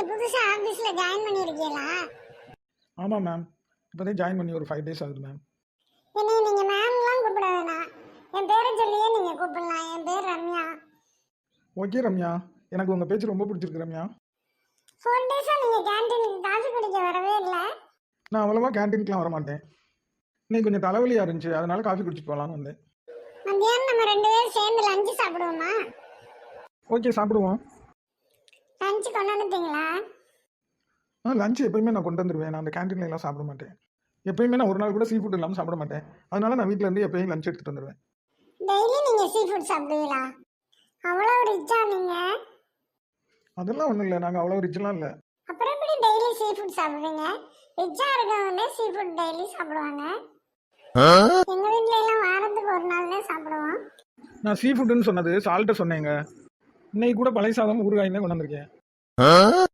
நீங்க புதுசா ஆபீஸ்ல ஜாயின் பண்ணிருக்கீங்களா? ஆமாம் மேம் இப்போதான் ஜாயின் பண்ணி ஒரு ஃபைவ் டேஸ் ஆகுது மேம் என்னை நீங்க மேம்லாம் கூப்பிட வேணாம் என் பேரை சொல்லியே நீங்க கூப்பிடலாம். என் பேர் ரம்யா. ஓகே ரம்யா. எனக்கு உங்கள் பேச்சு ரொம்ப பிடிச்சிருக்கு ரம்யா. ஃபோர் டேஸா நீங்க கேண்டீனுக்கு காஃபி குடிக்க வரவே இல்லை? நான் அவ்வளோவா கேன்டீனுக்குலாம் வர மாட்டேன் இன்னைக்கு கொஞ்சம் தலைவலியாக இருந்துச்சு. அதனால காஃபி குடிச்சிட்டு போகலான்னு வந்தேன். மத்தியானம் நம்ம ரெண்டு பேரும் சேர்ந்து லஞ்சு சாப்பிடுவோமா? ஓகே சாப்பிடுவோம். லஞ்சு கொண்டு வந்துட்டீங்களா ஆ லஞ்ச் எப்பயுமே நான் கொண்டு வந்துடுவேன் நான் அந்த கேன்டீன்ல எல்லாம் சாப்பிட மாட்டேன். எப்பயுமே நான் ஒரு நாள் கூட சீ ஃபுட் இல்லாமல் சாப்பிட மாட்டேன். அதனால நான் வீட்டில் இருந்து எப்பயும் லஞ்ச் எடுத்துகிட்டு வந்துடுவேன் டெய்லி நீங்க சீ ஃபுட் சாப்பிடுவீங்களா அவ்வளோ ரிச்சா நீங்க? அதெல்லாம் ஒன்றும் இல்லை. நாங்கள் அவ்வளோ ரிச்செலாம் இல்லை. அப்புறம் எப்படி டெய்லி சீ ஃபுட் சாப்பிடுவீங்க? ரிச்சா இருக்கவங்களே சீ ஃபுட் டெய்லி சாப்பிடுவாங்க எங்க வீட்ல எல்லாம் வாரத்துக்கு ஒரு நாள் தான் சாப்பிடுவோம். நான் சீ ஃபுட்டுன்னு சொன்னது சால்ட்டை சொன்னேங்க. இன்னைக்கு கூட பழைய சாதம் ஊறுகாயும் தான் கொண்டு வந்திருக்கேன். 嗯嗯